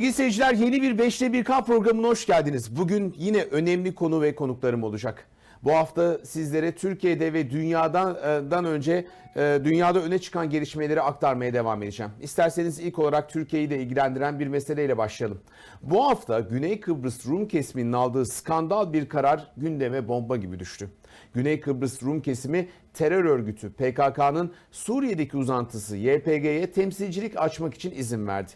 Sevgili seyirciler yeni bir 5'te 1K programına hoş geldiniz. Bugün yine önemli konu ve konuklarım olacak. Bu hafta sizlere Türkiye'de ve dünyadan önce e, dünyada öne çıkan gelişmeleri aktarmaya devam edeceğim. İsterseniz ilk olarak Türkiye'yi de ilgilendiren bir meseleyle başlayalım. Bu hafta Güney Kıbrıs Rum kesiminin aldığı skandal bir karar gündeme bomba gibi düştü. Güney Kıbrıs Rum kesimi terör örgütü PKK'nın Suriye'deki uzantısı YPG'ye temsilcilik açmak için izin verdi.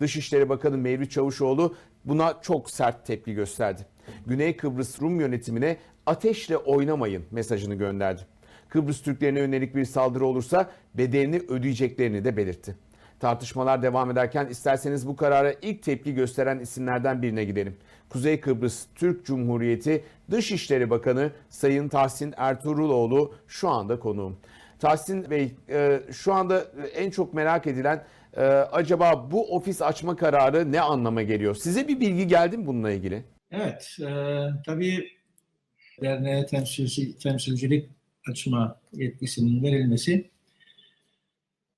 Dışişleri Bakanı Mevlüt Çavuşoğlu buna çok sert tepki gösterdi. Güney Kıbrıs Rum yönetimine ateşle oynamayın mesajını gönderdi. Kıbrıs Türklerine yönelik bir saldırı olursa bedelini ödeyeceklerini de belirtti. Tartışmalar devam ederken isterseniz bu karara ilk tepki gösteren isimlerden birine gidelim. Kuzey Kıbrıs Türk Cumhuriyeti Dışişleri Bakanı Sayın Tahsin Ertuğruloğlu şu anda konuğum. Tahsin Bey e, şu anda en çok merak edilen e, acaba bu ofis açma kararı ne anlama geliyor? Size bir bilgi geldi mi bununla ilgili? Evet, e, tabii derneğe temsilci, temsilcilik açma yetkisinin verilmesi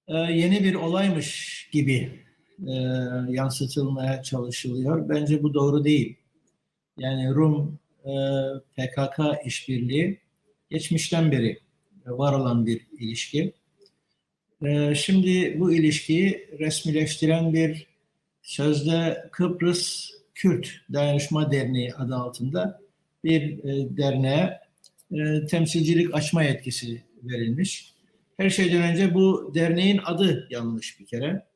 e, yeni bir olaymış gibi e, yansıtılmaya çalışılıyor. Bence bu doğru değil. Yani Rum e, PKK işbirliği geçmişten beri var olan bir ilişki. E, şimdi bu ilişkiyi resmileştiren bir sözde Kıbrıs Kürt Dayanışma Derneği adı altında bir e, derneğe e, temsilcilik açma yetkisi verilmiş. Her şeyden önce bu derneğin adı yanlış bir kere.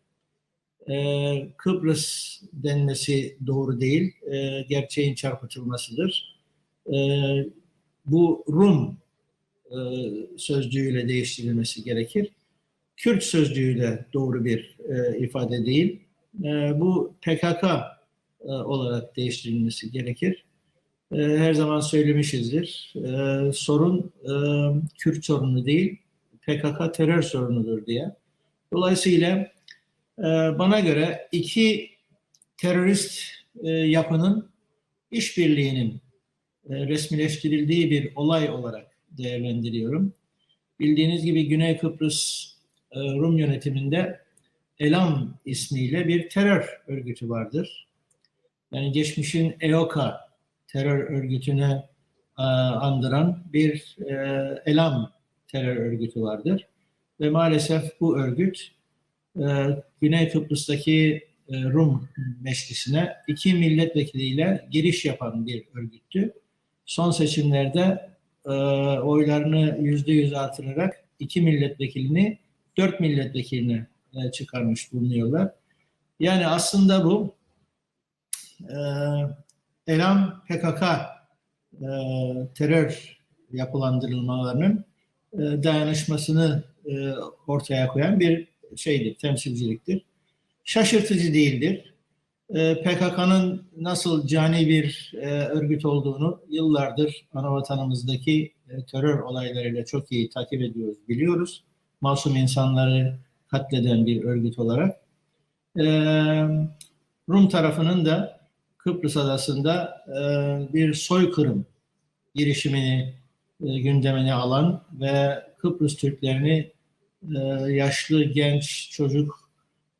E, Kıbrıs denmesi doğru değil, e, gerçeğin çarpıtılmasıdır. E, bu Rum sözcüğüyle değiştirilmesi gerekir. Kürt sözcüğüyle doğru bir e, ifade değil. E, bu PKK e, olarak değiştirilmesi gerekir. E, her zaman söylemişizdir. E, sorun Kürt sorunu değil, PKK terör sorunudur diye. Dolayısıyla bana göre iki terörist yapının işbirliğinin resmileştirildiği bir olay olarak değerlendiriyorum. Bildiğiniz gibi Güney Kıbrıs Rum yönetiminde Elam ismiyle bir terör örgütü vardır yani geçmişin EOKA terör örgütüne e, andıran bir e, Elam terör örgütü vardır. Ve maalesef bu örgüt e, Güney Kıbrıs'taki e, Rum meclisine iki milletvekiliyle giriş yapan bir örgüttü. Son seçimlerde e, oylarını yüzde yüz artırarak iki milletvekilini dört milletvekiline e, çıkarmış bulunuyorlar. Yani aslında bu e, Elam PKK e, terör yapılandırılmalarının e, dayanışmasını e, ortaya koyan bir şeydir, temsilciliktir. Şaşırtıcı değildir. E, PKK'nın nasıl cani bir e, örgüt olduğunu yıllardır anavatanımızdaki e, terör olaylarıyla çok iyi takip ediyoruz, biliyoruz. Masum insanları katleden bir örgüt olarak. E, Rum tarafının da Kıbrıs adasında e, bir soykırım girişimini e, gündemine alan ve Kıbrıs Türklerini e, yaşlı, genç, çocuk,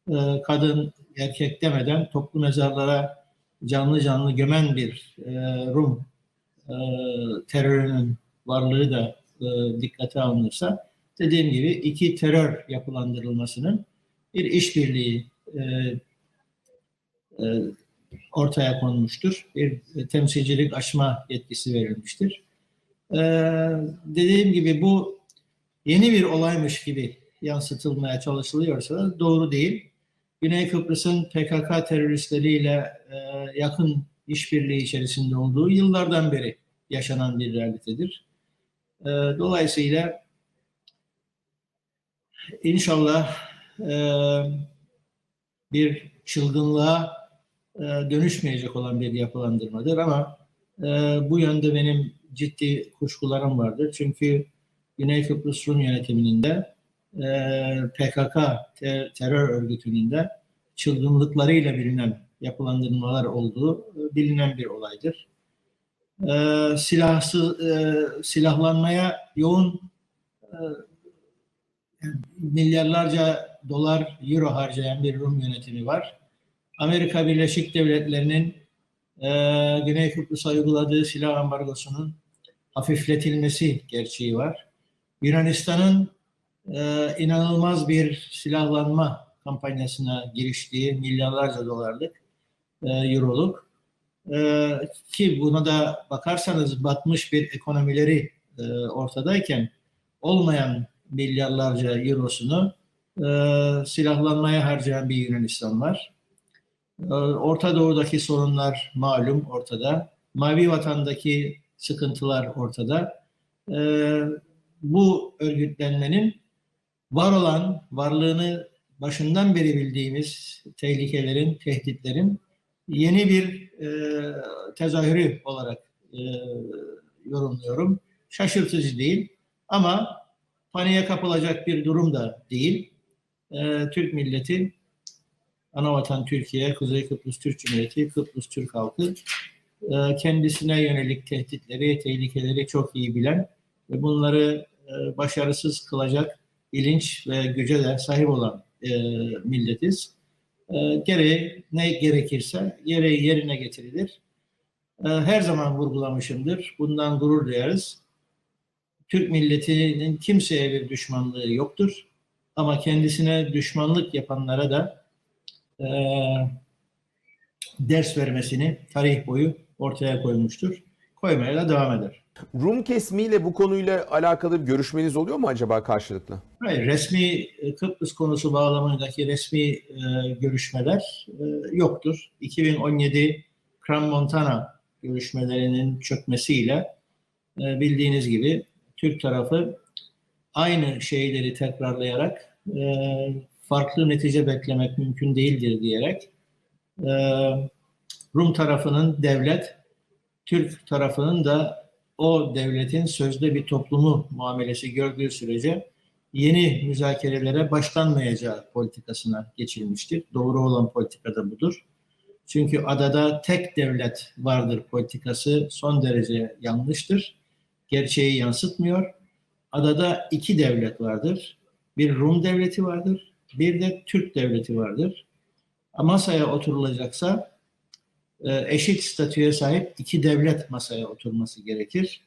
e, kadın, erkek demeden toplu mezarlara canlı canlı gömen bir e, Rum e, terörünün varlığı da e, dikkate alınırsa dediğim gibi iki terör yapılandırılmasının bir işbirliği e, e, ortaya konmuştur. Bir temsilcilik aşma yetkisi verilmiştir. Ee, dediğim gibi bu yeni bir olaymış gibi yansıtılmaya çalışılıyorsa doğru değil. Güney Kıbrıs'ın PKK teröristleriyle e, yakın işbirliği içerisinde olduğu yıllardan beri yaşanan bir realitedir. E, dolayısıyla inşallah e, bir çılgınlığa e, dönüşmeyecek olan bir yapılandırmadır ama e, bu yönde benim ciddi kuşkularım vardır. Çünkü Güney Kıbrıs Rum yönetiminin de e, PKK terör örgütünün de çılgınlıklarıyla bilinen yapılandırmalar olduğu bilinen bir olaydır. silahsız silahlanmaya yoğun milyarlarca dolar, euro harcayan bir Rum yönetimi var Amerika Birleşik Devletleri'nin e, Güney Kıbrıs'a uyguladığı silah ambargosunun hafifletilmesi gerçeği var. Yunanistan'ın e, inanılmaz bir silahlanma kampanyasına giriştiği milyarlarca dolarlık, e, euroluk e, ki buna da bakarsanız batmış bir ekonomileri e, ortadayken olmayan milyarlarca eurosunu e, silahlanmaya harcayan bir Yunanistan var. E, Orta Doğu'daki sorunlar malum ortada. Mavi Vatan'daki sıkıntılar ortada. E, bu örgütlenmenin var olan, varlığını başından beri bildiğimiz tehlikelerin, tehditlerin yeni bir e, tezahürü olarak e, yorumluyorum. Şaşırtıcı değil ama paniğe kapılacak bir durum da değil. E, Türk milleti, anavatan Türkiye, Kuzey Kıbrıs Türk Cumhuriyeti, Kıbrıs Türk halkı e, kendisine yönelik tehditleri, tehlikeleri çok iyi bilen ve bunları e, başarısız kılacak bilinç ve güce de sahip olan e, milletiz. E, gereği ne gerekirse gereği yerine getirilir. E, her zaman vurgulamışımdır. Bundan gurur duyarız. Türk milletinin kimseye bir düşmanlığı yoktur. Ama kendisine düşmanlık yapanlara da e, ders vermesini tarih boyu ortaya koymuştur. Koymaya da devam eder. Rum kesimiyle bu konuyla alakalı bir görüşmeniz oluyor mu acaba karşılıklı? Hayır, resmi e, Kıbrıs konusu bağlamındaki resmi e, görüşmeler e, yoktur. 2017 Kram Montana görüşmelerinin çökmesiyle e, bildiğiniz gibi Türk tarafı aynı şeyleri tekrarlayarak e, farklı netice beklemek mümkün değildir diyerek e, Rum tarafının devlet, Türk tarafının da o devletin sözde bir toplumu muamelesi gördüğü sürece yeni müzakerelere başlanmayacağı politikasına geçilmiştir. Doğru olan politika da budur. Çünkü adada tek devlet vardır politikası son derece yanlıştır. Gerçeği yansıtmıyor. Adada iki devlet vardır. Bir Rum devleti vardır, bir de Türk devleti vardır. Masaya oturulacaksa e, eşit statüye sahip iki devlet masaya oturması gerekir.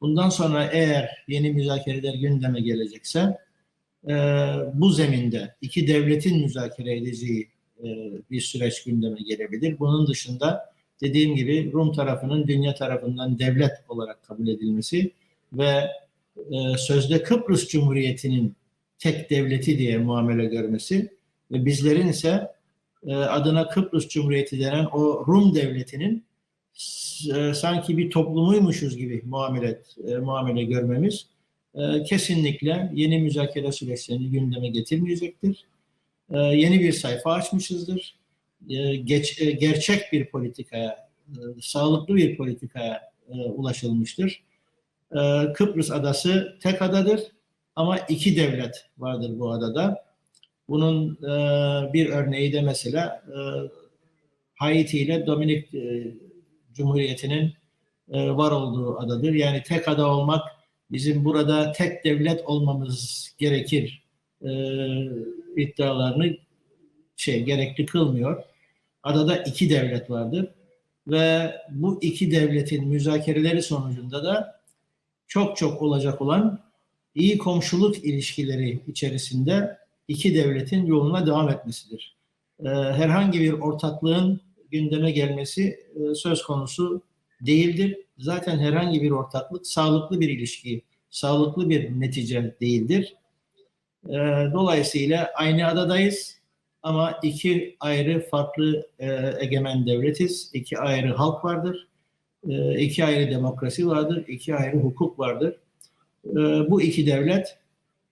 Bundan sonra eğer yeni müzakereler gündeme gelecekse e, bu zeminde iki devletin müzakere edeceği e, bir süreç gündeme gelebilir. Bunun dışında dediğim gibi Rum tarafının dünya tarafından devlet olarak kabul edilmesi ve e, sözde Kıbrıs Cumhuriyeti'nin tek devleti diye muamele görmesi ve bizlerin ise e, adına Kıbrıs Cumhuriyeti denen o Rum devletinin e, sanki bir toplumuymuşuz gibi muamele e, muamele görmemiz e, kesinlikle yeni müzakere süreçlerini gündeme getirmeyecektir. E, yeni bir sayfa açmışızdır. E, geç, e, gerçek bir politikaya, e, sağlıklı bir politikaya ulaşılmıştır. Kıbrıs adası tek adadır ama iki devlet vardır bu adada. Bunun bir örneği de mesela Haiti ile Dominik Cumhuriyeti'nin var olduğu adadır. Yani tek ada olmak bizim burada tek devlet olmamız gerekir iddialarını şey gerekli kılmıyor. Adada iki devlet vardır ve bu iki devletin müzakereleri sonucunda da çok çok olacak olan iyi komşuluk ilişkileri içerisinde iki devletin yoluna devam etmesidir. Ee, herhangi bir ortaklığın gündeme gelmesi e, söz konusu değildir. Zaten herhangi bir ortaklık sağlıklı bir ilişki, sağlıklı bir netice değildir. Ee, dolayısıyla aynı adadayız ama iki ayrı farklı e, egemen devletiz. İki ayrı halk vardır. E, iki ayrı demokrasi vardır. iki ayrı hukuk vardır. E, bu iki devlet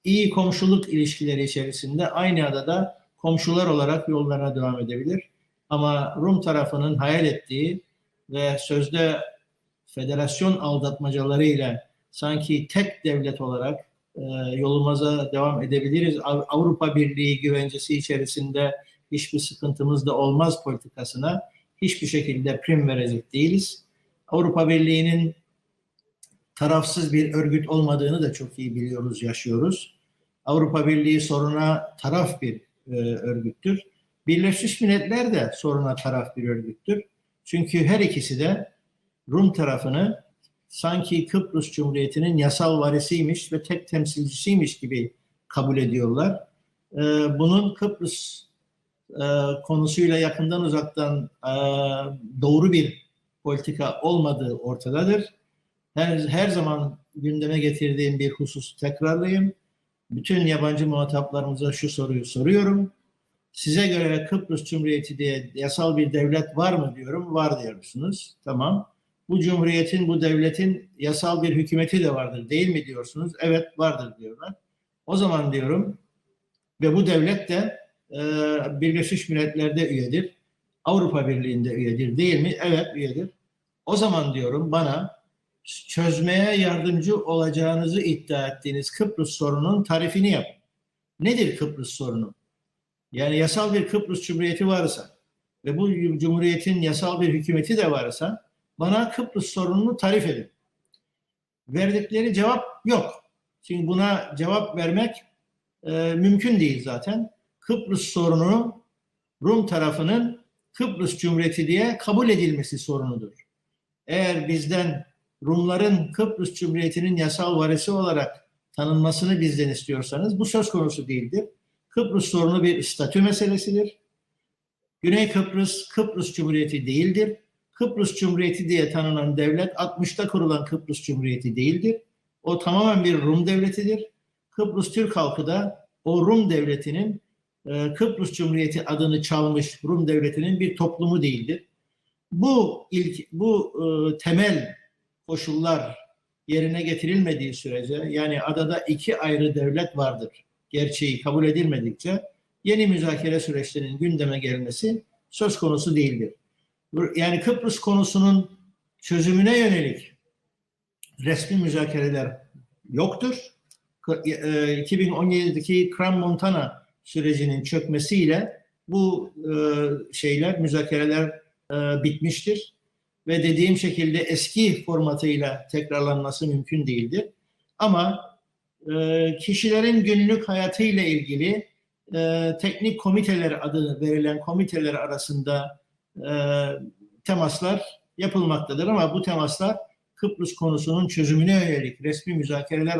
iyi komşuluk ilişkileri içerisinde aynı adada komşular olarak yollarına devam edebilir. Ama Rum tarafının hayal ettiği ve sözde federasyon aldatmacalarıyla sanki tek devlet olarak yolumuza devam edebiliriz. Av- Avrupa Birliği güvencesi içerisinde hiçbir sıkıntımız da olmaz politikasına hiçbir şekilde prim verecek değiliz. Avrupa Birliği'nin tarafsız bir örgüt olmadığını da çok iyi biliyoruz, yaşıyoruz. Avrupa Birliği soruna taraf bir e, örgüttür. Birleşmiş Milletler de soruna taraf bir örgüttür. Çünkü her ikisi de Rum tarafını sanki Kıbrıs Cumhuriyeti'nin yasal varisiymiş ve tek temsilcisiymiş gibi kabul ediyorlar. Ee, bunun Kıbrıs e, konusuyla yakından uzaktan e, doğru bir politika olmadığı ortadadır. Her, her zaman gündeme getirdiğim bir husus tekrarlayayım. Bütün yabancı muhataplarımıza şu soruyu soruyorum. Size göre Kıbrıs Cumhuriyeti diye yasal bir devlet var mı diyorum. Var diyorsunuz. Tamam. Bu cumhuriyetin, bu devletin yasal bir hükümeti de vardır değil mi diyorsunuz? Evet vardır diyorlar. O zaman diyorum ve bu devlet de e, Birleşmiş Milletler'de üyedir. Avrupa Birliği'nde üyedir değil mi? Evet üyedir. O zaman diyorum bana çözmeye yardımcı olacağınızı iddia ettiğiniz Kıbrıs sorunun tarifini yapın. Nedir Kıbrıs sorunu? Yani yasal bir Kıbrıs Cumhuriyeti varsa ve bu cumhuriyetin yasal bir hükümeti de varsa bana Kıbrıs sorununu tarif edin. Verdikleri cevap yok. Çünkü buna cevap vermek e, mümkün değil zaten. Kıbrıs sorunu Rum tarafının Kıbrıs Cumhuriyeti diye kabul edilmesi sorunudur. Eğer bizden Rumların Kıbrıs Cumhuriyeti'nin yasal varisi olarak tanınmasını bizden istiyorsanız bu söz konusu değildir. Kıbrıs sorunu bir statü meselesidir. Güney Kıbrıs, Kıbrıs Cumhuriyeti değildir. Kıbrıs Cumhuriyeti diye tanınan devlet 60'ta kurulan Kıbrıs Cumhuriyeti değildir. O tamamen bir Rum devletidir. Kıbrıs Türk halkı da o Rum devletinin e, Kıbrıs Cumhuriyeti adını çalmış Rum devletinin bir toplumu değildir. Bu ilk bu e, temel koşullar yerine getirilmediği sürece yani adada iki ayrı devlet vardır gerçeği kabul edilmedikçe yeni müzakere süreçlerinin gündeme gelmesi söz konusu değildir. Yani Kıbrıs konusunun çözümüne yönelik resmi müzakereler yoktur. 2017'deki Kram Montana sürecinin çökmesiyle bu e, şeyler, müzakereler e, bitmiştir. Ve dediğim şekilde eski formatıyla tekrarlanması mümkün değildir. Ama e, kişilerin günlük hayatıyla ilgili teknik komiteler adı verilen komiteler arasında temaslar yapılmaktadır. Ama bu temaslar Kıbrıs konusunun çözümüne yönelik resmi müzakereler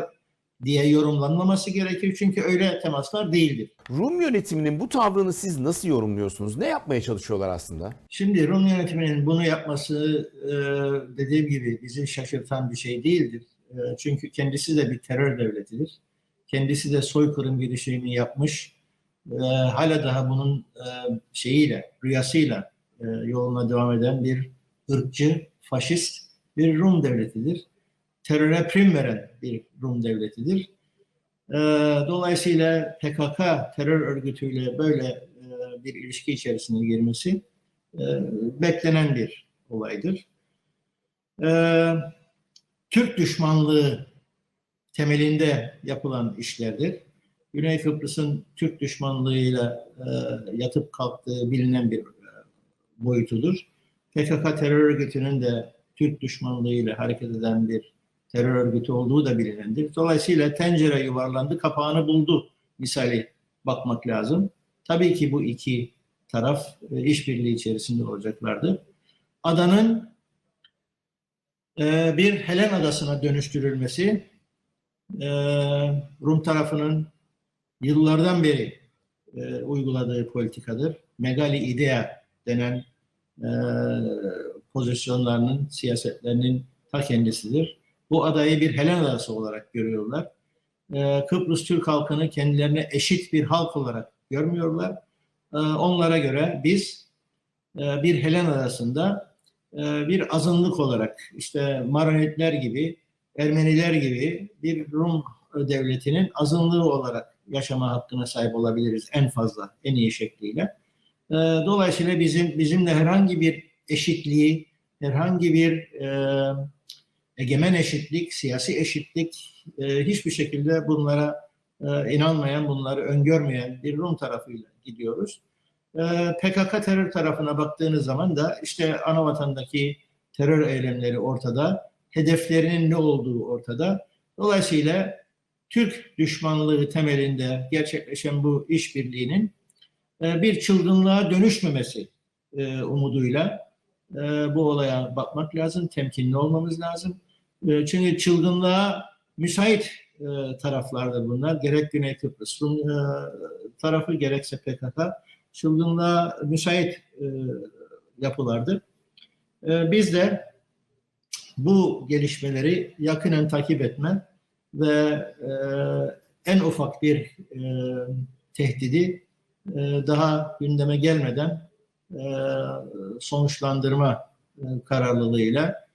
diye yorumlanmaması gerekir. Çünkü öyle temaslar değildir. Rum yönetiminin bu tavrını siz nasıl yorumluyorsunuz? Ne yapmaya çalışıyorlar aslında? Şimdi Rum yönetiminin bunu yapması e, dediğim gibi bizi şaşırtan bir şey değildir. E, çünkü kendisi de bir terör devletidir. Kendisi de soykırım girişimini yapmış. E, hala daha bunun şeyiyle, rüyasıyla yoluna devam eden bir ırkçı, faşist bir Rum devletidir teröre prim veren bir Rum devletidir. Ee, dolayısıyla PKK terör örgütüyle böyle e, bir ilişki içerisine girmesi e, beklenen bir olaydır. Türk düşmanlığı temelinde yapılan işlerdir. Güney Kıbrıs'ın Türk düşmanlığıyla e, yatıp kalktığı bilinen bir boyutudur. PKK terör örgütünün de Türk düşmanlığıyla hareket eden bir terör örgütü olduğu da bilinendir. Dolayısıyla tencere yuvarlandı, kapağını buldu misali bakmak lazım. Tabii ki bu iki taraf e, işbirliği içerisinde olacaklardır. Adanın e, bir Helen adasına dönüştürülmesi e, Rum tarafının yıllardan beri uyguladığı politikadır. Megali idea denen pozisyonlarının, siyasetlerinin ta kendisidir bu adayı bir Helen adası olarak görüyorlar. Ee, Kıbrıs Türk halkını kendilerine eşit bir halk olarak görmüyorlar. Ee, onlara göre biz e, bir Helen adasında e, bir azınlık olarak işte Maronitler gibi, Ermeniler gibi bir Rum devletinin azınlığı olarak yaşama hakkına sahip olabiliriz en fazla, en iyi şekliyle. Ee, dolayısıyla bizim bizimle herhangi bir eşitliği, herhangi bir e, egemen eşitlik, siyasi eşitlik e, hiçbir şekilde bunlara e, inanmayan, bunları öngörmeyen bir Rum tarafıyla gidiyoruz. E, PKK terör tarafına baktığınız zaman da işte ana vatandaki terör eylemleri ortada, hedeflerinin ne olduğu ortada. Dolayısıyla Türk düşmanlığı temelinde gerçekleşen bu işbirliğinin bir çılgınlığa dönüşmemesi e, umuduyla e, bu olaya bakmak lazım, temkinli olmamız lazım. E, çünkü çılgınlığa müsait e, taraflardır bunlar. Gerek Güney Kıbrıs Rum e, tarafı gerekse PKK çılgınlığa müsait e, yapılardır. E, biz de bu gelişmeleri yakinen takip etme ve e, en ufak bir e, tehdidi e, daha gündeme gelmeden e, sonuçlandırma e, kararlılığıyla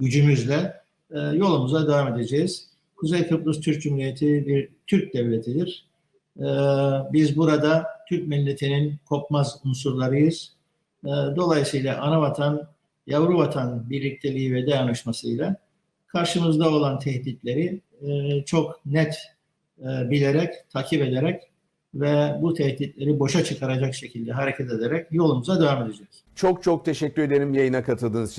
gücümüzle e, yolumuza devam edeceğiz. Kuzey Kıbrıs Türk Cumhuriyeti bir Türk devletidir. Biz burada Türk milletinin kopmaz unsurlarıyız. Dolayısıyla ana vatan, yavru vatan birlikteliği ve dayanışmasıyla karşımızda olan tehditleri çok net bilerek, takip ederek ve bu tehditleri boşa çıkaracak şekilde hareket ederek yolumuza devam edeceğiz. Çok çok teşekkür ederim yayına katıldığınız için.